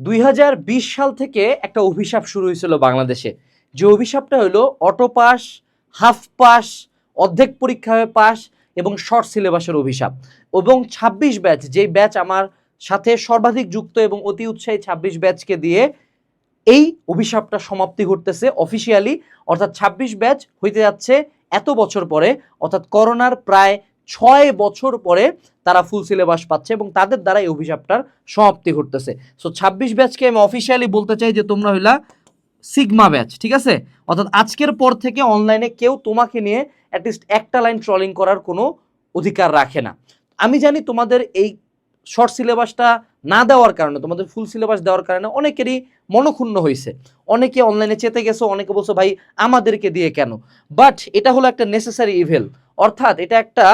দুই হাজার বিশ সাল থেকে একটা অভিশাপ শুরু হয়েছিল বাংলাদেশে। যে অভিশাপটা হলো অটো পাস, হাফ পাস, অর্ধেক পরীক্ষায় পাস এবং শর্ট সিলেবাসের অভিশাপ। এবং ২৬ ব্যাচ, যেই ব্যাচ আমার সাথে সর্বাধিক যুক্ত এবং অতি উৎসাহী ২৬ ব্যাচকে দিয়ে এই অভিশাপটা সমাপ্তি ঘটতেছে অফিসিয়ালি অর্থাৎ ২৬ ব্যাচ হইতে যাচ্ছে এত বছর পরে, অর্থাৎ করোনার প্রায় ছয় বছর পরে তারা ফুল সিলেবাস পাচ্ছে এবং তাদের দ্বারা এই অভিশাপটার সমাপ্তি ঘটতেছে। সো ২৬ ব্যাচকে আমি অফিসিয়ালি বলতে চাই যে তোমরা হইলা সিগমা ব্যাচ ঠিক আছে? অর্থাৎ আজকের পর থেকে অনলাইনে কেউ তোমাকে নিয়ে অ্যাটলিস্ট একটা লাইন ট্রলিং করার কোনো অধিকার রাখে না। আমি জানি তোমাদের এই শর্ট সিলেবাসটা না দেওয়ার কারণে, তোমাদের ফুল সিলেবাস দেওয়ার কারণে অনেকেরই মনক্ষুণ্ণ হয়েছে। অনেকে অনলাইনে চেতে গেছো, অনেকে বলছো, ভাই, আমাদেরকে দিয়ে কেন? বাট এটা হলো একটা নেসেসারি ইভেল অর্থাৎ এটা একটা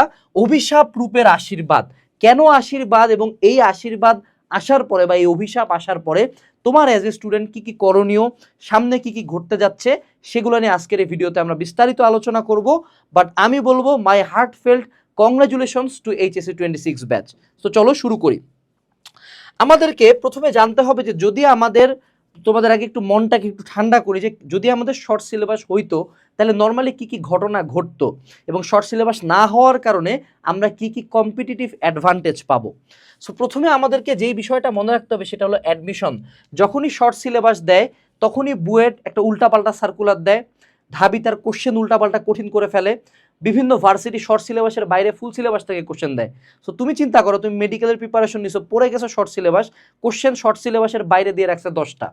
অভিশাপ রূপের আশীর্বাদ। কেন আশীর্বাদ এবং এই আশীর্বাদ আসার পরে বা এই অভিশাপ আসার পরে তোমার অ্যাজ এ স্টুডেন্ট কী কী করণীয়, সামনে কি কি ঘটতে যাচ্ছে, সেগুলো নিয়ে আজকের এই ভিডিওতে আমরা বিস্তারিত আলোচনা করব। বাট আমি বলব my heart felt congratulations to HSC twenty six batch তো চলো শুরু করি। আমাদেরকে প্রথমে জানতে হবে যে যদি আমাদের তোমাদের আগে একটু মনটাকে একটু ঠান্ডা করি যে যদি আমাদের শর্ট সিলেবাস হইতো, তাহলে নর্মালি কি কি ঘটনা ঘটতো? এবং শর্ট সিলেবাস না হওয়ার কারণে আমরা কি কি কম্পিটিটিভ অ্যাডভান্টেজ পাবো? সো প্রথমে আমাদেরকে যেই বিষয়টা মনে রাখতে হবে সেটা হলো অ্যাডমিশন যখনই শর্ট সিলেবাস দেয়, তখনই বুয়েট একটা উল্টাপাল্টা সার্কুলার দেয়, ঢাবি তার কোশ্চেন উল্টাপাল্টা কঠিন করে ফেলে, বিভিন্ন ভার্সিটি শর্ট সিলেবাসের বাইরে ফুল সিলেবাস থেকে কোশ্চেন দেয়। সো তুমি চিন্তা করো, তুমি মেডিকেলের প্রিপারেশন নিছো, পড়ে গেছো শর্ট সিলেবাস কোশ্চেন শর্ট সিলেবাসের বাইরে দিয়ে রাখছে দশটা।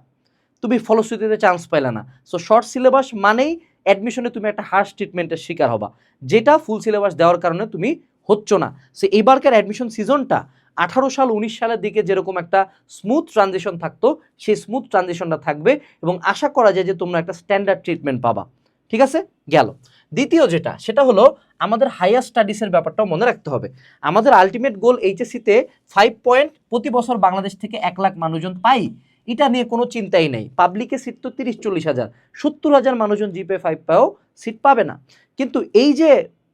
তুমি ফলশ্রুতিতে চান্স পাইলে না। সো শর্ট সিলেবাস মানেই অ্যাডমিশনে তুমি একটা হার্শ ট্রিটমেন্টের শিকার হবা। যেটা ফুল সিলেবাস দেওয়ার কারণে তুমি হচ্ছ না। সে এবারকার অ্যাডমিশন সিজনটা আঠারো সাল, উনিশ সালের দিকে যেরকম একটা স্মুথ ট্রানজিশন থাকতো, সেই স্মুথ ট্রানজিশনটা থাকবে এবং আশা করা যায় যে তোমরা একটা স্ট্যান্ডার্ড ট্রিটমেন্ট পাবা। ঠিক আছে? গেল। দ্বিতীয় যেটা, সেটা হলো আমাদের হায়ার স্টাডিজের ব্যাপারটাও মনে রাখতে হবে। আমাদের আলটিমেট গোল এইচএসসিতে ফাইভ পয়েন্ট প্রতি বছর বাংলাদেশ থেকে এক লাখ মানুষজন পাই এটা নিয়ে কোনো চিন্তাই নেই। পাবলিকে সিট তো তিরিশ, চল্লিশ হাজার। সত্তর হাজার মানুষজন জিপে ফাইভ পাও সিট পাবে না। কিন্তু এই যে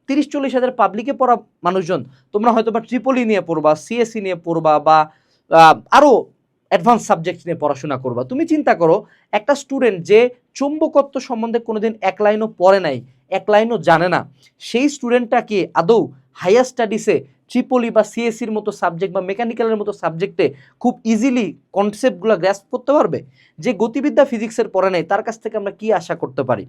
তিরিশ, চল্লিশ হাজার পাবলিকে পড়া মানুষজন, তোমরা হয়তো বা ট্রিপলি নিয়ে পড়বা সিএসসি নিয়ে পড়বা বা আরও অ্যাডভান্স সাবজেক্ট নিয়ে পড়াশোনা করবা। তুমি চিন্তা করো, একটা স্টুডেন্ট যে চুম্বকত্ব সম্বন্ধে কোনোদিন এক লাইনও পড়ে নাই, এক লাইনও জানে না, সেই স্টুডেন্টটা কি আদৌ হায়ার স্টাডিসে ট্রিপলি বা সিএসসির মতো সাবজেক্ট বা মেকানিক্যালের মতো সাবজেক্টে খুব ইজিলি কনসেপ্টগুলো গ্র্যাস্প করতে পারবে। যে গতিবিদ্যা ফিজিক্সের পড়ে নেই, তার কাছ থেকে আমরা কি আশা করতে পারি?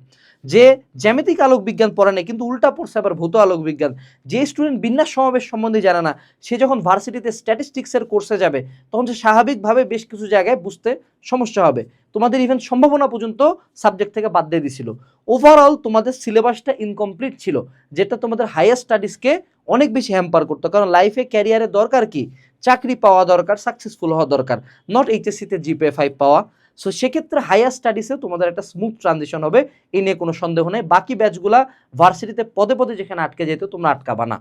যে জ্যামিতিক আলোক বিজ্ঞান পড়ে নেই, কিন্তু উল্টা পড়ছে আবার ভূত আলোক বিজ্ঞান যে স্টুডেন্ট বিন্যাস সমাবেশ সম্বন্ধে জানে না, সে যখন ভার্সিটিতে স্ট্যাটিস্টিক্সের কোর্সে যাবে, তখন সে স্বাভাবিকভাবে বেশ কিছু জায়গায় বুঝতে সমস্যা হবে। তোমাদের ইভেন সম্ভাবনা পর্যন্ত সাবজেক্ট থেকে বাদ দিয়ে দিছিল। ওভারঅল তোমাদের সিলেবাসটা ইনকমপ্লিট ছিল, যেটা তোমাদের হায়ার স্টাডিজকে অনেক বেশি হ্যাম্পার করতো। কারণ লাইফে ক্যারিয়ারে দরকার কি? চাকরি পাওয়া দরকার সাকসেসফুল হওয়া দরকার নট এইচএসসিতে জিপে ফাইভ পাওয়া। সো সেক্ষেত্রে হায়ার স্টাডিসে তোমাদের একটা স্মুথ ট্রানজিশন হবে এই নিয়ে কোনো সন্দেহ নেই। বাকি ব্যাচগুলা ভার্সিটিতে পদে পদে যেখানে আটকে যেত, তোমরা আটকাবা না।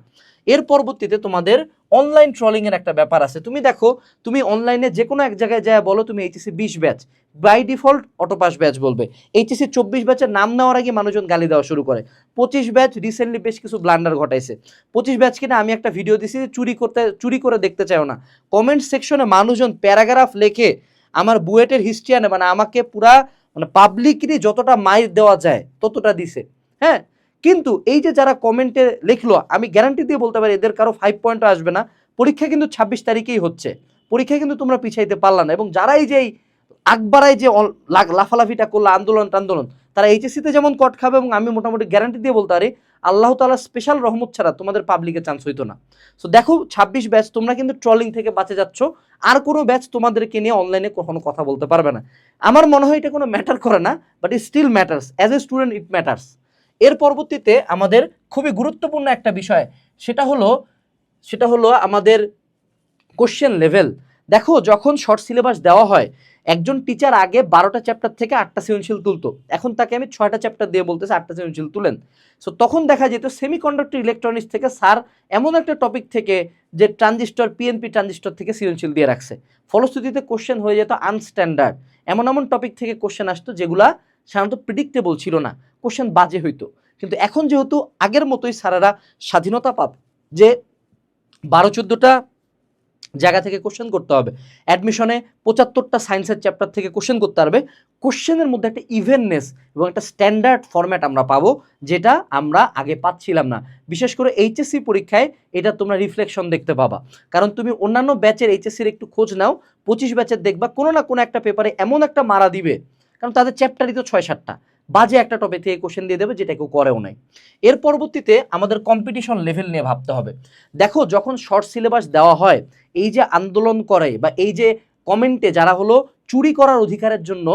এর পরবর্তীতে তোমাদের অনলাইন ট্রলিংয়ের একটা ব্যাপার আছে। তুমি দেখো, তুমি অনলাইনে যে কোনো এক জায়গায় যায় বলো, তুমি এইচএসসি বিশ batch by default autopass batch বলবে। এইচএসসি চব্বিশ ব্যাচের নাম নেওয়ার আগে মানুষজন গালি দেওয়া শুরু করে। পঁচিশ ব্যাচ রিসেন্টলি বেশ কিছু ব্লান্ডার ঘটাইছে। পঁচিশ ব্যাচ কিনা আমি একটা ভিডিও দিছি চুরি করতে, চুরি করে দেখতে চাও না। কমেন্ট সেকশনে মানুষজন প্যারাগ্রাফ লেখে আমার বুয়েটের হিস্ট্রিয়ানে মানে আমাকে পুরা মানে পাবলিকলি যতটা মাইর দেওয়া যায়, ততটা দিছে। হ্যাঁ? কিন্তু এই যে যারা কমেন্টে লিখলো, আমি গ্যারান্টি দিয়ে বলতে পারি, এদের কারও ফাইভ পয়েন্ট আসবে না। পরীক্ষা কিন্তু ছাব্বিশ তারিখেই হচ্ছে। পরীক্ষা কিন্তু তোমরা পিছাইতে পারলা না। এবং যারাই যে আকবারাই যে লাফালাফিটা করল আন্দোলন টান্দোলন তারা এইচএসসিতে যেমন কট খাবে এবং আমি মোটামুটি গ্যারান্টি দিয়ে বলতে পারি, আল্লাহ তালা স্পেশাল রহমত ছাড়া তোমাদের পাবলিকে চান্স হইতো না। সো দেখো, ছাব্বিশ ব্যাচ তোমরা কিন্তু ট্রলিং থেকে বাঁচে যাচ্ছ। আর কোনো ব্যাচ তোমাদেরকে নিয়ে অনলাইনে কখনো কথা বলতে পারবে না। আমার মনে হয় এটা কোনো ম্যাটার করে না but it still matters as a student it matters এর পরবর্তীতে আমাদের খুবই গুরুত্বপূর্ণ একটা বিষয়, সেটা হলো সেটা হলো আমাদের কোশ্চেন লেভেল দেখো, যখন শর্ট সিলেবাস দেওয়া হয় একজন টিচার আগে বারোটা চ্যাপ্টার থেকে আটটা সৃজনশীল তুলতো। এখন তাকে আমি ছয়টা চ্যাপ্টার দিয়ে বলতেছি আটটা সৃজনশীল তুলেন। সো তখন দেখা যেত সেমিকন্ডাক্টর ইলেকট্রনিক্স থেকে স্যার এমন একটা টপিক থেকে যে ট্রানজিস্টর পিএনপি ট্রানজিস্টর থেকে সৃজনশীল দিয়ে রাখছে। ফলশ্রুতিতে কোশ্চেন হয়ে যেত আনস্ট্যান্ডার্ড এমন এমন টপিক থেকে কোশ্চেন আসতো যেগুলা সাধারণত প্রিডিক্টেবল ছিল না। কোশ্চেন বাজে হইতো। কিন্তু এখন যেহেতু আগের মতোই স্যারেরা স্বাধীনতা পাবে যে বারো চোদ্দোটা জায়গা থেকে কোশ্চেন করতে হবে। অ্যাডমিশনে পঁচাত্তরটা সায়েন্সের চ্যাপ্টার থেকে কোশ্চেন করতে পারবে। কোশ্চেনের মধ্যে একটা ইভেননেস এবং একটা স্ট্যান্ডার্ড ফরম্যাট আমরা পাবো, যেটা আমরা আগে পাচ্ছিলাম না। বিশেষ করে এইচএসসি পরীক্ষায় এটা তোমরা রিফ্লেকশন দেখতে পাবা। কারণ তুমি অন্যান্য ব্যাচের এইচএসসির একটু খোঁজ নাও, পঁচিশ ব্যাচের দেখবা কোনো না কোনো একটা পেপারে এমন একটা মারা দিবে। কারণ তাদের চ্যাপ্টারই তো ছয় সাতটা বাজে একটা টপিক থেকে কোশ্চেন দিয়ে দেবে, যেটা কেউ করেও নাই। এর পরবর্তীতে আমাদের কম্পিটিশন লেভেল নিয়ে ভাবতে হবে। দেখো, যখন শর্ট সিলেবাস দেওয়া হয়, এই যে আন্দোলন করে বা এই যে কমেন্টে যারা হলো চুরি করার অধিকারের জন্য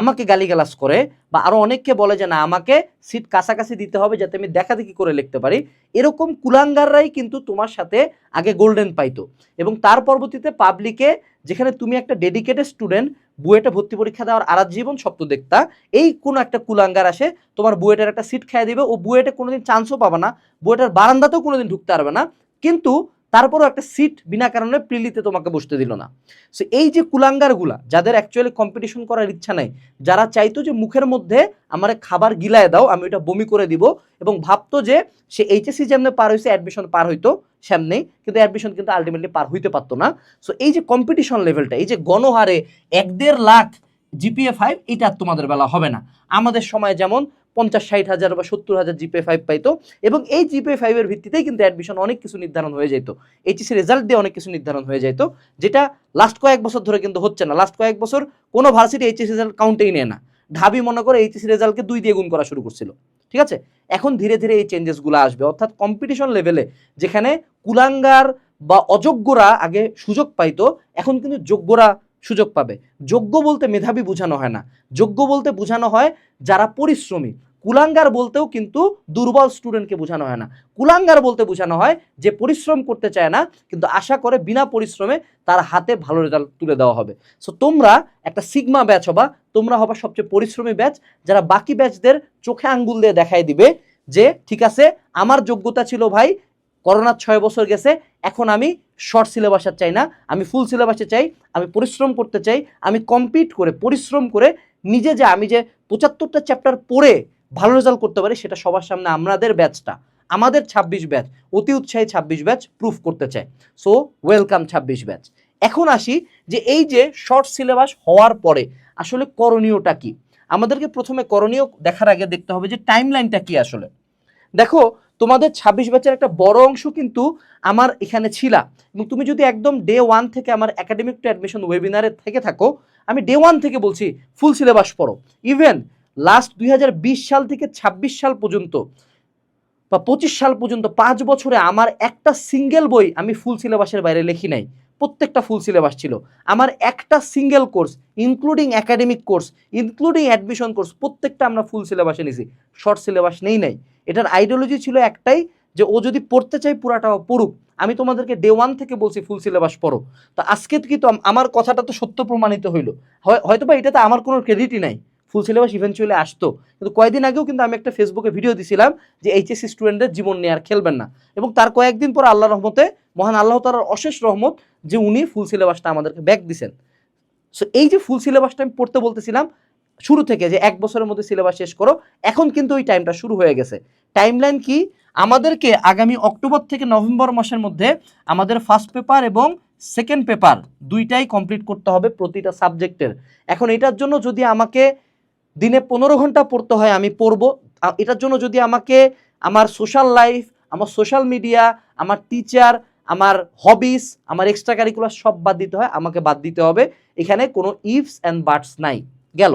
আমাকে গালিগালাজ করে বা আরও অনেককে বলে যে, না, আমাকে সিট কাছাকাছি দিতে হবে যাতে আমি দেখাদেখি করে লিখতে পারি, এরকম কুলাঙ্গাররাই কিন্তু তোমার সাথে আগে গোল্ডেন পাইতো। এবং তার পরবর্তীতে পাবলিকে যেখানে তুমি একটা ডেডিকেটেড স্টুডেন্ট বুয়েটে ভর্তি পরীক্ষা দেওয়ার আর জীবন স্বপ্ন দেখতা। এই কোনো একটা কুলাঙ্গার আসে, তোমার বুয়েটার একটা সিট খেয়ে দিবে, ও বুয়েটে কোনোদিন চান্সও পাবে না, বুয়েটের বারান্দাতেও কোনোদিন ঢুকতে পারবে না। কিন্তু তারপরও একটা সিট বিনা কারণে প্রিলিতে তোমাকে বসতে দিল না। সো এই যে কুলাঙ্গারগুলা, যাদের অ্যাকচুয়ালি কম্পিটিশন করার ইচ্ছা নাই, যারা চাইতো যে মুখের মধ্যে আমার খাবার গিলায় দাও, আমি ওটা বমি করে দিব এবং ভাবতো যে সে এইচএসসি যেমনি পার হয়েছে অ্যাডমিশন পার হইতো সামনেই কিন্তু অ্যাডমিশন কিন্তু আলটিমেটলি পার হইতে পারতো না। সো এই যে কম্পিটিশন লেভেলটা এই যে গণহারে এক দেড় লাখ জিপিএ ফাইভ এটা তোমাদের বেলা হবে না। আমাদের সময় যেমন পঞ্চাশ, ষাট হাজার বা সত্তর হাজার জিপিএ ফাইভ পাইতো। এবং এই জিপিএ ফাইভের ভিত্তিতেই কিন্তু অ্যাডমিশন অনেক কিছু নির্ধারণ হয়ে যেত এইচএসসি রেজাল্ট দিয়ে অনেক কিছু নির্ধারণ হয়ে যেত যেটা লাস্ট কয়েক বছর ধরে কিন্তু হচ্ছে না। লাস্ট কয়েক বছর কোনো ভার্সিটি এইচএসসি রেজাল্ট কাউন্টেই নেয় না। ঢাবি মনে করে এইচএসসি রেজাল্টকে দুই দিয়ে গুণ করা শুরু করছিল। ঠিক আছে? এখন ধীরে ধীরে এই চেঞ্জেসগুলো আসবে। অর্থাৎ কম্পিটিশন লেভেলে যেখানে কুলাঙ্গার বা অযোগ্যরা আগে সুযোগ পাইতো, এখন কিন্তু যোগ্যরা সুযোগ পাবে। যোগ্য বলতে মেধাবী বোঝানো হয় না। যোগ্য বলতে বোঝানো হয় যারা পরিশ্রমী। কুলাঙ্গার বলতেও কিন্তু দুর্বল স্টুডেন্টকে বোঝানো হয় না। কুলাঙ্গার বলতে বোঝানো হয় যে পরিশ্রম করতে চায় না, কিন্তু আশা করে বিনা পরিশ্রমে তার হাতে ভালো রেজাল্ট তুলে দেওয়া হবে। সো তোমরা একটা সিগমা ব্যাচ হবা। তোমরা হবা সবচেয়ে পরিশ্রমী ব্যাচ যারা বাকি ব্যাচদের চোখে আঙ্গুল দিয়ে দেখাই দিবে যে, ঠিক আছে, আমার যোগ্যতা ছিল ভাই, করোনার ছয় বছর গেছে, এখন আমি শর্ট সিলেবাসের চাই না, আমি ফুল সিলেবাসে চাই, আমি পরিশ্রম করতে চাই, আমি কম্পিট করে, পরিশ্রম করে নিজে যে আমি যে পঁচাত্তরটা চ্যাপ্টার পড়ে ভালো রেজাল্ট করতে পারি, সেটা সবার সামনে আমাদের ব্যাচটা আমাদের ছাব্বিশ ব্যাচ অতি উৎসাহী ছাব্বিশ ব্যাচ প্রুফ করতে চায়। সো ওয়েলকাম ছাব্বিশ ব্যাচ এখন আসি যে এই যে শর্ট সিলেবাস হওয়ার পরে আসলে করণীয়টা কি? আমাদেরকে প্রথমে করণীয় দেখার আগে দেখতে হবে যে টাইমলাইনটা কি আসলে। দেখো তোমাদের ছাব্বিশ ব্যাচের একটা বড় অংশ কিন্তু আমার এখানে ছিলা। এবং তুমি যদি একদম ডে ওয়ান থেকে আমার একাডেমিক টু অ্যাডমিশন ওয়েবিনারে থেকে থাকো, আমি ডে ওয়ান থেকে বলছি ফুল সিলেবাস পড়ো। ইভেন লাস্ট দুই হাজার বিশ সাল থেকে ২৬ সাল পর্যন্ত বা পঁচিশ সাল পর্যন্ত পাঁচ বছরে আমার একটা সিঙ্গেল বই আমি ফুল সিলেবাসের বাইরে লিখি নাই। প্রত্যেকটা ফুল সিলেবাস ছিল। আমার একটা single course including academic course including admission course প্রত্যেকটা আমরা ফুল সিলেবাসে নিছি। শর্ট সিলেবাস নেই নাই। এটার আইডিওলজি ছিল একটাই যে ও যদি পড়তে চাই পুরাটা পড়ুক। আমি তোমাদেরকে ডে ওয়ান থেকে বলছি ফুল সিলেবাস পড়ো। তো আজকে কি তো আম- আমার কথাটা তো সত্য প্রমাণিত হইল। হয়- হয়তো বা এটাতে আমার কোনো ক্রেডিটই নাই। ফুল সিলেবাস ইভেনচুয়ালি আসতো। কিন্তু কয়েকদিন আগেও কিন্তু আমি একটা ফেসবুকে ভিডিও দিছিলাম যে এইচএসসি স্টুডেন্টদের জীবন নিয়ে আর খেলবেন না। এবং তার কয়েকদিন পর আল্লাহ রহমতে, মহান আল্লাহ তালার অশেষ রহমত যে উনি ফুল সিলেবাসটা আমাদেরকে ব্যাক দিছেন। সো এই যে ফুল সিলেবাসটা আমি পড়তে বলতেছিলাম শুরু থেকে যে এক বছরের মধ্যে সিলেবাস শেষ করো, এখন কিন্তু ওই টাইমটা শুরু হয়ে গেছে। টাইমলাইন কি? আমাদেরকে আগামী অক্টোবর থেকে নভেম্বর মাসের মধ্যে আমাদের ফার্স্ট পেপার এবং সেকেন্ড পেপার দুইটাই কমপ্লিট করতে হবে প্রতিটা সাবজেক্টের এখন এটার জন্য যদি আমাকে দিনে পনেরো ঘণ্টা পড়তে হয়, আমি পড়ব। এটার জন্য যদি আমাকে আমার সোশ্যাল লাইফ আমার সোশ্যাল মিডিয়া আমার টিচার আমার হবিস আমার এক্সট্রা কারিকুলার সব বাদ দিতে হয়, আমাকে বাদ দিতে হবে। এখানে কোনো ইফস অ্যান্ড বাটস নাই। গেল।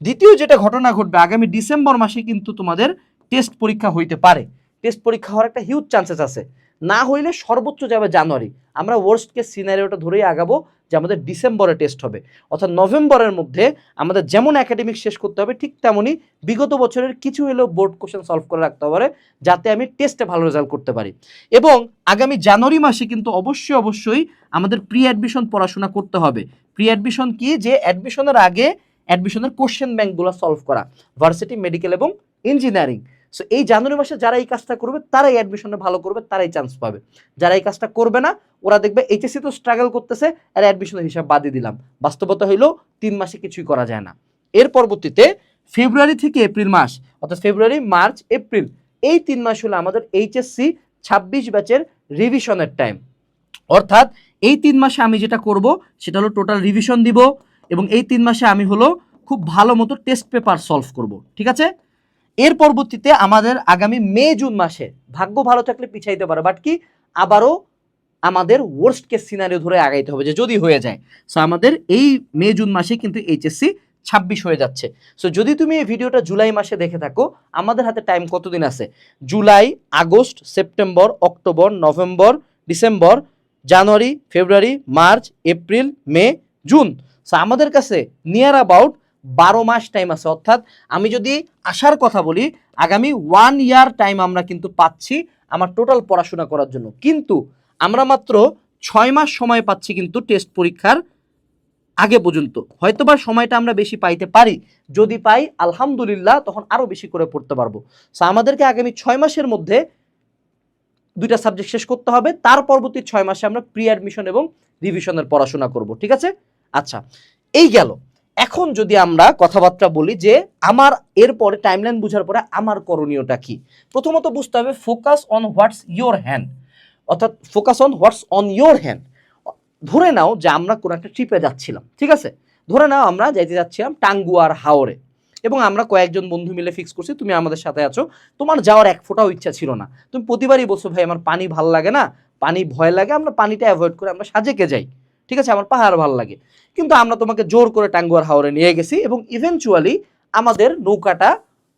দ্বিতীয় যেটা ঘটনা ঘটবে, আগামী ডিসেম্বর মাসে কিন্তু তোমাদের টেস্ট পরীক্ষা হইতে পারে। টেস্ট পরীক্ষা হওয়ার একটা হিউজ চান্সেস আছে। না হইলে সর্বোচ্চ যাবে জানুয়ারি। আমরা ওয়ার্স্ট কেস সিনারিওটা ধরেই আগাবো যে আমাদের ডিসেম্বরে টেস্ট হবে। অর্থাৎ নভেম্বরের মধ্যে আমাদের যেমন একাডেমিক শেষ করতে হবে, ঠিক তেমনই বিগত বছরের কিছু হলেও বোর্ড কোশ্চেন সলভ করে রাখতে পারে যাতে আমি টেস্টে ভালো রেজাল্ট করতে পারি। এবং আগামী জানুয়ারি মাসে কিন্তু অবশ্যই অবশ্যই আমাদের প্রি অ্যাডমিশন পড়াশোনা করতে হবে। প্রি অ্যাডমিশন কি? যে অ্যাডমিশনের আগে অ্যাডমিশনের কোশ্চেন ব্যাংকগুলো সলভ করা ভার্সিটি মেডিকেল এবং ইঞ্জিনিয়ারিং সো এই জানুয়ারি মাসে যারা এই কাজটা করবে, তারাই অ্যাডমিশনে ভালো করবে, তারাই চান্স পাবে। যারা এই কাজটা করবে না, ওরা দেখবে এইচএসসি তো স্ট্রাগল করতেছে, আর অ্যাডমিশনের হিসাব বাদই দিলাম। বাস্তবতা হইল, তিন মাসে কিছুই করা যায় না। এর পরবর্তীতে, ফেব্রুয়ারি থেকে এপ্রিল মাস, অর্থাৎ ফেব্রুয়ারি, মার্চ, এপ্রিল, এই তিন মাস হলো আমাদের এইচএসসি ছাব্বিশ ব্যাচের রিভিশনের টাইম অর্থাৎ, এই তিন মাসে আমি যেটা করব, সেটা হলো টোটাল রিভিশন দিব। এবং এই তিন মাসে আমি হলো খুব ভালো মতো টেস্ট পেপার সলভ করব, ঠিক আছে? এর পরবর্তীতে আমাদের আগামী মে, জুন মাসে ভাগ্য ভালো থাকলে পিছাইতে পারে বাট কি? আবারও আমাদের ওয়ার্স্ট কেস সিনারিও ধরে আগাইতে হবে যে যদি হয়ে যায়। সো আমাদের এই মে, জুন মাসে কিন্তু এইচএসসি ছাব্বিশ হয়ে যাচ্ছে। সো যদি তুমি এই ভিডিওটা জুলাই মাসে দেখে থাকো, আমাদের হাতে টাইম কতদিন আছে? July, August, September, October, November, December, January, February, March, April, May, June. So আমাদের কাছে নিয়ার অ্যাবাউট বারো মাস টাইম আছে। অর্থাৎ আমি যদি আসার কথা বলি, আগামী ওয়ান ইয়ার টাইম আমরা কিন্তু পাচ্ছি আমার টোটাল পড়াশোনা করার জন্য। কিন্তু আমরা মাত্র ছয় মাস সময় পাচ্ছি কিন্তু টেস্ট পরীক্ষার আগে পর্যন্ত। হয়তোবা সময়টা আমরা বেশি পাইতে পারি। যদি পাই, আলহামদুলিল্লাহ, তখন আরও বেশি করে পড়তে পারব। সো আমাদেরকে আগামী ছয় মাসের মধ্যে দুইটা সাবজেক্ট শেষ করতে হবে। তার পরবর্তী ছয় মাসে আমরা প্রি অ্যাডমিশন এবং রিভিশনের পড়াশোনা করব। ঠিক আছে? আচ্ছা এই গেল। এখন যদি আমরা কথাবার্তা বলি যে আমার এরপরে টাইমলাইন বোঝার পরে আমার করণীয়টা কি? প্রথমত বুঝতে হবে focus on what's your hand অর্থাৎ focus on what's on your hand ধরে নাও যে আমরা কোনো একটা ট্রিপে যাচ্ছিলাম, ঠিক আছে? ধরে নাও আমরা যাইতে যাচ্ছিলাম টাঙ্গুয়ার হাওরে। এবং আমরা কয়েকজন বন্ধু মিলে ফিক্স করছি, তুমি আমাদের সাথে আছো। তোমার যাওয়ার এক ফোঁটাও ইচ্ছা ছিল না। তুমি প্রতিবারই বলছো, ভাই, আমার পানি ভালো লাগে না, পানি ভয় লাগে, আমরা পানিটা অ্যাভয়েড করে আমরা সাজেকে যাই। ঠিক আছে? আমার পাহাড় ভালো লাগে। কিন্তু আমরা তোমাকে জোর করে টাঙ্গুয়ার হাওরে নিয়ে গেছি এবং ইভেনচুয়ালি আমাদের নৌকাটা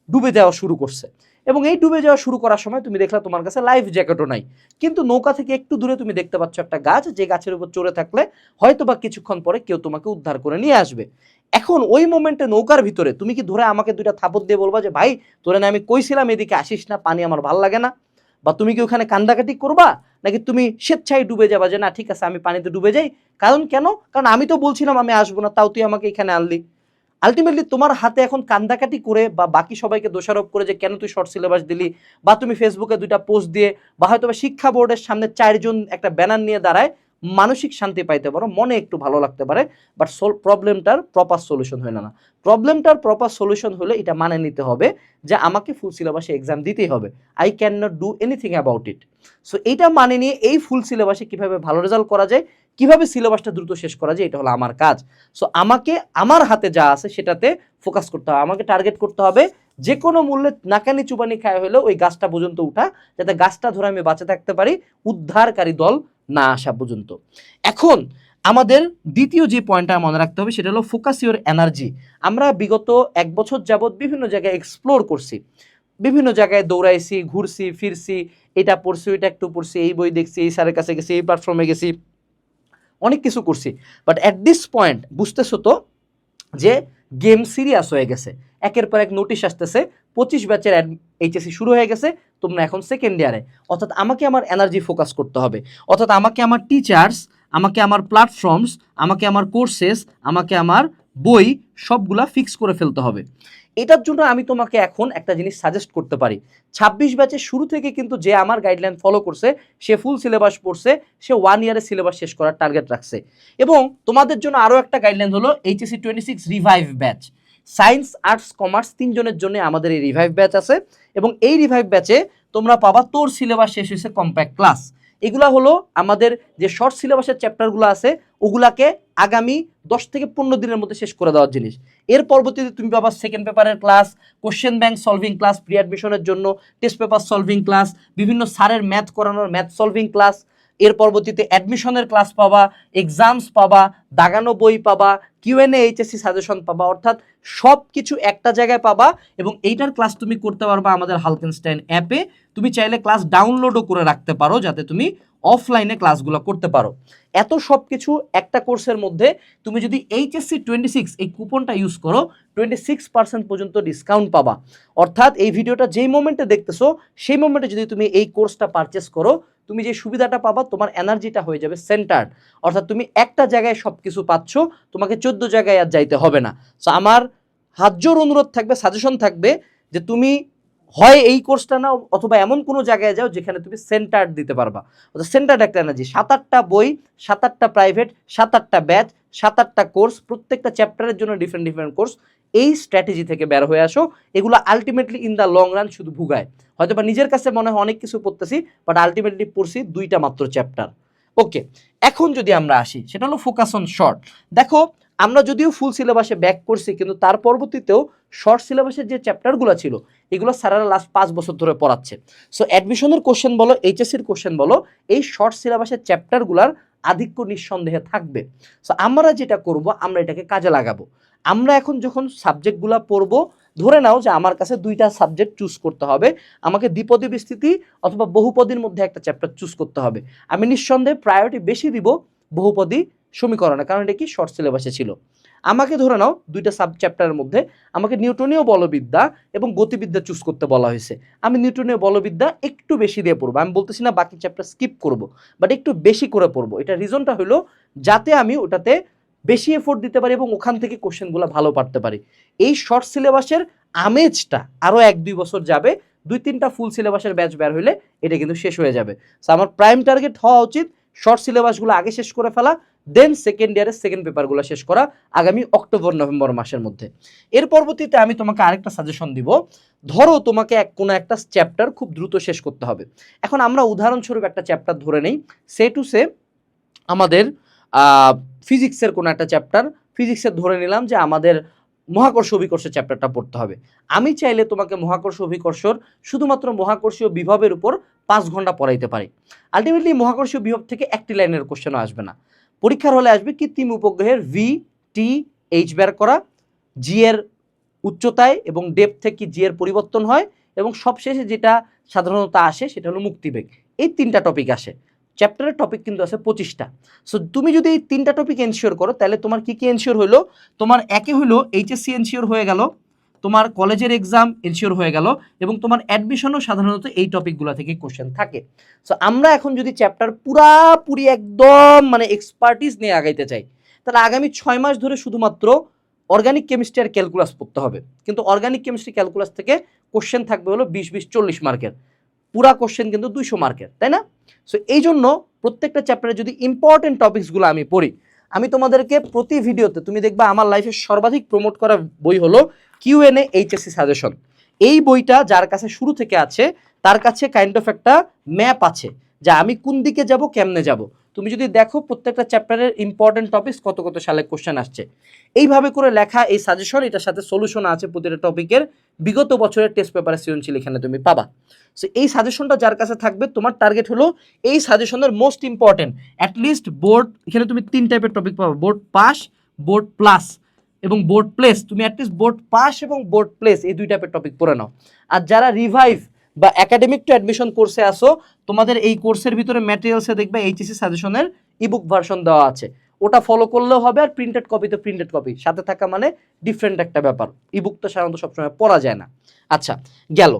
ডুবে যাওয়া শুরু করছে। এবং এই ডুবে যাওয়া শুরু করার সময় তুমি দেখলা তোমার কাছে লাইফ জ্যাকেটও নাই। কিন্তু নৌকা থেকে একটু দূরে তুমি দেখতে পাচ্ছ একটা গাছ, যে গাছের উপর চড়ে থাকলে হয়তো বা কিছুক্ষণ পরে কেউ তোমাকে উদ্ধার করে নিয়ে আসবে। এখন ওই মোমেন্টে নৌকার ভিতরে তুমি কি ধরে আমাকে দুইটা থাপত দিয়ে বলবা যে, ভাই, তোরে না আমি কইছিলাম এদিকে আসিস না, পানি আমার ভালো লাগে না বা তুমি কি ওখানে কান্দাকাটি করবা? নাকি তুমি স্বেচ্ছায় ডুবে যাবা যে, না, ঠিক আছে, আমি পানিতে ডুবে যাই কারণ কেন? কারণ আমি তো বলছিলাম আমি আসব না, তাও তুই আমাকে এখানে আনলি। আলটিমেটলি তোমার হাতে এখন কান্দাকাটি করে বা বাকি সবাইকে দোষারোপ করে যে, কেন তুই শর্ট সিলেবাস দিলি? বা তুমি ফেসবুকে দুইটা পোস্ট দিয়ে বা হয়তো শিক্ষা বোর্ডের সামনে চারজন একটা ব্যানার নিয়ে দাঁড়ায় মানসিক শান্তি পাইতে পারো, মনে একটু ভালো লাগতে পারে বাট সোল প্রবলেমটার প্রপার সলিউশন হয় না। প্রবলেমটার প্রপার সলিউশন হলে এটা মানে নিতে হবে যে আমাকে ফুল সিলেবাসে এক্সাম দিতেই হবে। I can not do anything about it so এইটা মানে নিয়ে এই ফুল সিলেবাসে কীভাবে ভালো রেজাল্ট করা যায়, কীভাবে সিলেবাসটা দ্রুত শেষ করা যায়, এটা হলো আমার কাজ। সো আমাকে, আমার হাতে যা আছে সেটাতে ফোকাস করতে হবে, আমাকে টার্গেট করতে হবে যে কোনো মূল্যে নাকানি চুবানি খায় হলেও ওই গাছটা পর্যন্ত উঠা, যাতে গাছটা ধরে আমি বাঁচে থাকতে পারি, উদ্ধারকারী দল না আসা পর্যন্ত। এখন আমাদের দ্বিতীয় যে পয়েন্টটা মনে রাখতে হবে, সেটা হলো ফোকাস ইউর এনার্জি আমরা বিগত এক বছর যাবৎ বিভিন্ন জায়গায় এক্সপ্লোর করছি। বিভিন্ন জায়গায় দৌড়াইছি, ঘুরছি, ফিরছি, এটা পড়ছি, ওইটা একটু পড়ছি, এই বই দেখছি, এই স্যারের কাছে গেছি, এই প্ল্যাটফর্মে গেছি। অনেক কিছু করছি। বাট অ্যাট দিস পয়েন্ট বুঝতেছো তো যে গেম সিরিয়াস হয়ে গেছে। একের পর এক নোটিশ আসতেছে, পঁচিশ ব্যাচের এইচএসসি শুরু হয়ে গেছে, তোমরা এখন সেকেন্ড ইয়ারে অর্থাৎ আমাকে আমার এনার্জি ফোকাস করতে হবে। অর্থাৎ আমাকে আমার টিচার্স আমাকে আমার প্ল্যাটফর্মস আমাকে আমার কোর্সেস আমাকে আমার বই সবগুলা ফিক্স করে ফেলতে হবে। এটার জন্য আমি তোমাকে এখন একটা জিনিস সাজেস্ট করতে পারি। ছাব্বিশ ব্যাচের শুরু থেকে কিন্তু যে আমার গাইডলাইন ফলো করছে, সে ফুল সিলেবাস পড়ছে, সে ওয়ান ইয়ারে সিলেবাস শেষ করার টার্গেট রাখছে। এবং তোমাদের জন্য আরও একটা গাইডলাইন হলো HSC twenty six revive batch science, arts, commerce তিনজনের জন্য আমাদের এই রিভাইভ ব্যাচ আছে। এবং এই রিভাইভ ব্যাচে তোমরা পাবা তোর সিলেবাস শেষ হয়েছে কম্প্যাক্ট ক্লাস এগুলা হলো আমাদের যে শর্ট সিলেবাসের চ্যাপ্টারগুলো আছে, ওগুলাকে আগামী দশ থেকে পনেরো দিনের মধ্যে শেষ করে দেওয়ার জিনিস। এর পরবর্তীতে তুমি পাবা সেকেন্ড পেপারের class question bank solving class pre অ্যাডমিশনের জন্য টেস্ট পেপার সলভিং ক্লাস বিভিন্ন স্যারের ম্যাথ করানোর ম্যাথ সলভিং ক্লাস এর পরবর্তীতে অ্যাডমিশনের ক্লাস পাবা এক্সামস পাবা, দাগানো বই পাবা কিউএনএ এইচএসসি সাজেশন পাবা, অর্থাৎ সব কিছু একটা জায়গায় পাবা এবং এইটার ক্লাস তুমি করতে পারবা আমাদের হালকেনস্টাইন অ্যাপে তুমি চাইলে ক্লাস ডাউনলোডও করে রাখতে পারো যাতে তুমি অফলাইনে ক্লাসগুলো করতে পারো। এত সব কিছু একটা কোর্সের মধ্যে তুমি যদি এইচএসসি টোয়েন্টি সিক্স এই কুপনটা ইউজ করো টোয়েন্টি সিক্স পার্সেন্ট পর্যন্ত ডিসকাউন্ট পাবা। অর্থাৎ এই ভিডিওটা যেই মোমেন্টে দেখতেছো, সেই মোমেন্টে যদি তুমি এই কোর্সটা পারচেস করো, তুমি যে সুবিধাটা পাবা, তোমার এনার্জিটা হয়ে যাবে সেন্টার্ড অর্থাৎ তুমি একটা জায়গায় সব কিছু পাচ্ছ, তোমাকে চোদ্দ জায়গায় আর যাইতে হবে না। সো আমার হাজ্যর অনুরোধ থাকবে সাজেশন থাকবে যে তুমি হয় এই কোর্সটা নাও, অথবা এমন কোনো জায়গায় যাও যেখানে তুমি সেন্টার দিতে পারবা। অর্থাৎ সেন্টার একটা এনার্জি সাত আটটা বই সাত আটটা প্রাইভেট সাত আটটা ব্যাচ সাত আটটা কোর্স প্রত্যেকটা চ্যাপ্টারের জন্য ডিফারেন্ট ডিফারেন্ট কোর্স এই স্ট্র্যাটেজি থেকে বের হয়ে আসো। এগুলো ultimately in the long run শুধু ভুগায়। হয়তো বা নিজের কাছে মনে হয় অনেক কিছু পড়তেছি বাট আলটিমেটলি পড়ছি দুইটা মাত্র চ্যাপ্টার ওকে এখন যদি আমরা আসি, সেটা হলো ফোকাস অন শর্ট দেখো আমরা যদিও ফুল সিলেবাসে ব্যাক করছি, কিন্তু তার পরবর্তীতেও শর্ট সিলেবাসের যে চ্যাপ্টারগুলো ছিল, এগুলো স্যারেরা লাস্ট পাঁচ বছর ধরে পড়াচ্ছে। সো অ্যাডমিশনের কোশ্চেন বলো এইচএসসির কোশ্চেন বলো, এই শর্ট সিলেবাসের চ্যাপ্টারগুলোর আধিক্য নিঃসন্দেহে থাকবে। সো আমরা যেটা করব, আমরা এটাকে কাজে লাগাবো। আমরা এখন যখন সাবজেক্টগুলো পড়ব, ধরে নাও যে আমার কাছে দুইটা সাবজেক্ট চুজ করতে হবে। আমাকে দ্বিপদী বিস্তৃতি অথবা বহুপদীর মধ্যে একটা চ্যাপ্টার চুজ করতে হবে। আমি নিঃসন্দেহে প্রায়োরিটি বেশি দিব বহুপদী সমীকরণে, কারণ এটা কি? শর্ট সিলেবাসে ছিল। আমাকে ধরে নাও দুইটা সাব চ্যাপ্টারের মধ্যে আমাকে নিউটনীয় বলবিদ্যা এবং গতিবিদ্যা চুজ করতে বলা হয়েছে। আমি নিউটনীয় বলবিদ্যা একটু বেশি দিয়ে পড়ব। আমি বলতেছি না বাকি চ্যাপ্টার স্কিপ করব বাট একটু বেশি করে পড়ব। এটা রিজনটা হলো যাতে আমি ওটাতে বেশি এফোর্ট দিতে পারি এবং ওখান থেকে কোশ্চেনগুলো ভালো পারতে পারি। এই শর্ট সিলেবাসের আমেজটা আরও এক দুই বছর যাবে, দুই তিনটা ফুল সিলেবাসের ব্যাচ বের হইলে এটা কিন্তু শেষ হয়ে যাবে। সো আমার প্রাইম টার্গেট হওয়া উচিত শর্ট সিলেবাসগুলো আগে শেষ করে ফেলা দেন সেকেন্ড ইয়ারের সেকেন্ড পেপারগুলো শেষ করা আগামী অক্টোবর নভেম্বর মাসের মধ্যে। এর পরবর্তীতে আমি তোমাকে আরেকটা সাজেশন দিব। ধরো তোমাকে এক কোনো একটা চ্যাপ্টার খুব দ্রুত শেষ করতে হবে। এখন আমরা উদাহরণস্বরূপ একটা চ্যাপ্টার ধরে নেই। সে টু সে আমাদের ফিজিক্সের কোনো একটা চ্যাপ্টার ফিজিক্সের ধরে নিলাম যে আমাদের মহাকর্ষ অভিকর্ষ চ্যাপ্টারটা পড়তে হবে। আমি চাইলে তোমাকে মহাকর্ষ অভিকর্ষর শুধুমাত্র মহাকর্ষীয় বিভবের উপর পাঁচ ঘণ্টা পড়াইতে পারি। আলটিমেটলি মহাকর্ষীয় বিভব থেকে একটি লাইনের কোশ্চেনও আসবে না। পরীক্ষার হলে আসবে কৃত্রিম উপগ্রহের ভি টি এইচ বের করা জি এর উচ্চতায় এবং ডেপ থেকে জি এর পরিবর্তন হয় এবং সবশেষে যেটা সাধারণত আসে সেটা হলো মুক্তিবেগ। এই তিনটা টপিক আসে। চ্যাপ্টারের টপিক কিন্তু আছে পঁচিশটা। সো তুমি যদি এই তিনটা টপিক এনশিওর করো, তাহলে তোমার কি কি এনশিওর হলো তোমার একে হলো এইচএসসি এনশিওর হয়ে গেল। তোমার কলেজের এক্সাম এনশিওর হয়ে গেল এবং তোমার অ্যাডমিশনও সাধারণত এই টপিকগুলো থেকে কোশ্চেন থাকে। সো আমরা এখন যদি চ্যাপ্টার পুরাপুরি একদম মানে এক্সপার্টিস নিয়ে আগাইতে চাই, তাহলে আগামী ছয় মাস ধরে শুধুমাত্র অর্গানিক কেমিস্ট্রি আর ক্যালকুলাস পড়তে হবে। কিন্তু অর্গানিক কেমিস্ট্রি ক্যালকুলাস থেকে কোশ্চেন থাকবে হলো বিশ বিশ, চল্লিশ মার্কের। পুরা কোশ্চেন কিন্তু দুইশো মার্কের, তাই না? সো এই জন্য প্রত্যেকটা চ্যাপ্টারে যদি ইম্পর্টেন্ট টপিকসগুলো আমি পড়ি আমি তোমাদেরকে প্রতি ভিডিওতে, তুমি দেখবা আমার লাইফে সর্বাধিক প্রমোট করা বই হলো কিউ কিউএনএ এইচএসসি সাজেশন এই বইটা যার কাছে শুরু থেকে আছে, তার কাছে কাইন্ড অফ একটা ম্যাপ আছে, যা আমি কোন দিকে যাব, কেমনে যাব। তুমি যদি দেখো প্রত্যেকটা চ্যাপ্টারের ইম্পর্টেন্ট টপিকস কত কত সালে কোশ্চেন আসছে। এইভাবে করে লেখা এই সাজেশন এটার সাথে সলিউশন আছে প্রতিটা টপিকের বিগত বছরের টেস্ট পেপারের সৃজনশীল এখানে তুমি পাবা। সো এই সাজেশনটা যার কাছে থাকবে, তোমার টার্গেট হলো এই সাজেশনের মোস্ট ইম্পর্টেন্ট অ্যাটলিস্ট বোর্ড এখানে তুমি তিন টাইপের টপিক পাবে বোর্ড পাস বোর্ড প্লাস এবং বোর্ড প্লেস তুমি অ্যাটলিস্ট বোর্ড পাস এবং বোর্ড প্লেস এই দুই টাইপের টপিক পড়ে নাও। আর যারা রিভাইভ বা একাডেমিক টু অ্যাডমিশন কোর্সে আসো তোমাদের এই কোর্সের ভিতরে ম্যাটেরিয়ালসে দেখবে এইচএসি সাজেশনের ইবুক ভার্সন দেওয়া আছে। ওটা ফলো করলেও হবে আর প্রিন্টেড কপি তো প্রিন্টেড কপি সাথে থাকা মানে ডিফারেন্ট একটা ব্যাপার। ইবুক তো সাধারণত সবসময় পড়া যায় না। আচ্ছা গেল।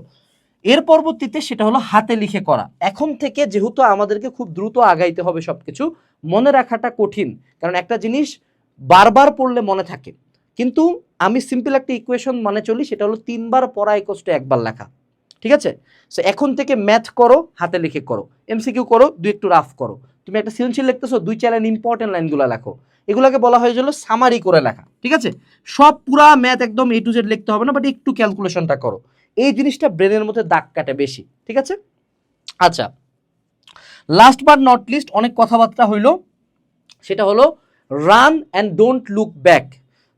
এর পরবর্তীতে সেটা হলো হাতে লিখে করা। এখন থেকে যেহেতু আমাদেরকে খুব দ্রুত আগাইতে হবে সব কিছু মনে রাখাটা কঠিন। কারণ একটা জিনিস বারবার পড়লে মনে থাকে। কিন্তু আমি সিম্পল একটা ইকুয়েশন মানে চলি, সেটা হলো তিনবার পড়া ইকোস্ট একবার লেখা। ঠিক আছে? সো এখন থেকে ম্যাথ করো, হাতে লিখে করো। এমসিকিউ করো, দুই একটু রাফ করো। তুমি একটা সৃজনশীল লিখতেছো, দুই লাইন ইম্পর্টেন্ট লাইনগুলো লেখো। এগুলোকে বলা হয়েছিল সামারি করে লেখা। ঠিক আছে? সব পুরা ম্যাথ একদম এ টু জেড লিখতে হবে না বাট একটু ক্যালকুলেশনটা করো। এই জিনিসটা ব্রেনের মধ্যে দাগ কাটে বেশি। ঠিক আছে? আচ্ছা। লাস্ট বাট নট লিস্ট অনেক কথাবার্তা হইল। সেটা হলো run and don't look back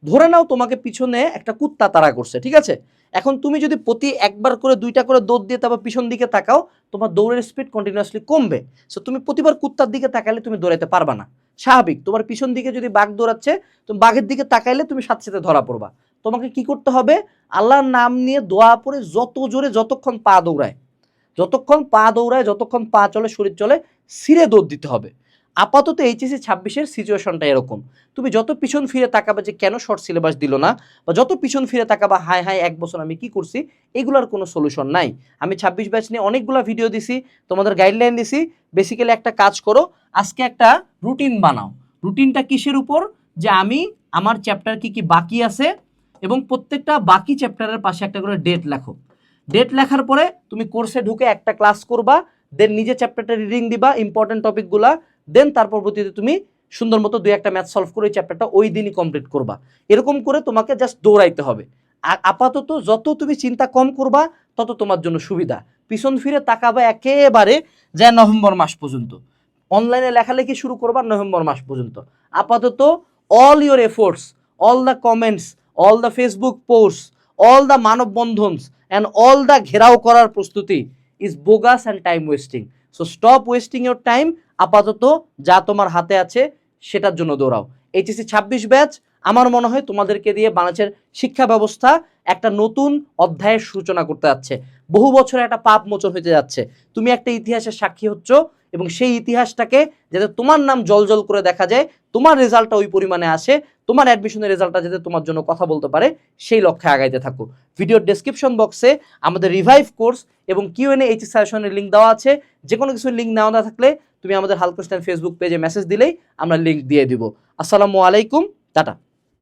ধরে নাও তোমাকে পিছনে একটা কুত্তা তারা করছে, ঠিক আছে? এখন তুমি যদি প্রতি একবার করে দুইটা করে দৌড় দিয়ে তারপর পিছন দিকে তাকাও, তোমার দৌড়ের স্পিড কন্টিনিউয়াসলি কমবে। সো তুমি প্রতিবার কুত্তার দিকে তাকালে তুমি দৌড়াতে পারবা না। স্বাভাবিক, তোমার পিছন দিকে যদি বাঘ দৌড়াচ্ছে, তুমি বাঘের দিকে তাকাইলে তুমি সাথে সাথে ধরা পড়বা। তোমাকে কি করতে হবে? আল্লাহর নাম নিয়ে দোয়া পড়ে যত জোরে যতক্ষণ পা দৌড়ায়, যতক্ষণ পা দৌড়ায়, যতক্ষণ পা চলে, শরীর চলে, সিরে দৌড় দিতে হবে। আপাতত এইচএসি ছাব্বিশের সিচুয়েশনটা এরকম। তুমি যত পিছন ফিরে তাকাবা যে কেন শর্ট সিলেবাস দিল না, বা যত পিছন ফিরে তাকাবা হাই হাই এক বছর আমি কি করছি, এগুলোর কোনো সলিউশন নাই। আমি ছাব্বিশ ব্যাচ নিয়ে অনেকগুলো ভিডিও দিছি, তোমাদের গাইডলাইন দিছি বেসিক্যালি একটা কাজ করো, আজকে একটা রুটিন বানাও। রুটিনটা কিসের উপর? যে আমি আমার চ্যাপ্টার কি কি বাকি আছে, এবং প্রত্যেকটা বাকি চ্যাপ্টারের পাশে একটা করে ডেট লেখো। ডেট লেখার পরে তুমি কোর্সে ঢুকে একটা ক্লাস করবা দেন নিজে চ্যাপ্টারটা রিডিং দিবা ইম্পর্টেন্ট টপিকগুলা দেন তার পরবর্তীতে তুমি সুন্দর মতো দুই একটা ম্যাথ সলভ করে ওই চ্যাপ্টারটা ওই দিনই কমপ্লিট করবা। এরকম করে তোমাকে জাস্ট দৌড়াইতে হবে। আর আপাতত যত তুমি চিন্তা কম করবা, তত তোমার জন্য সুবিধা। পিছন ফিরে তাকাবা একেবারে যায় নভেম্বর মাস পর্যন্ত। অনলাইনে লেখালেখি শুরু করবা নভেম্বর মাস পর্যন্ত। আপাতত all your efforts all the comments all the Facebook post all the মানববন্ধনস and all the ঘেরাও করার প্রস্তুতি is bogus and time wasting so stop wasting your time আপাতত যা তোমার হাতে আছে সেটার জন্য দৌড়াও। এইচএসসি ছাব্বিশ ব্যাচ, আমার মনে হয় তোমাদেরকে দিয়ে বাংলাদেশের শিক্ষা ব্যবস্থা একটা নতুন অধ্যায়ের সূচনা করতে যাচ্ছে। বহু বছরে একটা পাপ মোচন হতে যাচ্ছে। তুমি একটা ইতিহাসের সাক্ষী হচ্ছ এবং সেই ইতিহাসটাকে যাতে তোমার নাম জলজল করে দেখা যায়, তোমার রেজাল্টটা ওই পরিমাণে আসে, তোমার অ্যাডমিশনের রেজাল্টটা যাতে তোমার জন্য কথা বলতে পারে, সেই লক্ষ্যে আগাইতে থাকো। ভিডিওর ডেসক্রিপশন বক্সে আমাদের রিভাইভ কোর্স এবং কিউএনএ এইচ সাজেশনের লিঙ্ক দেওয়া আছে। যে কোনো কিছুর লিঙ্ক নেওয়া না থাকলে তুমি আমাদের হালকোস্টান ফেসবুক পেজে মেসেজ দিলেই আমরা লিঙ্ক দিয়ে দিব। আসসালামু আলাইকুম টাটা।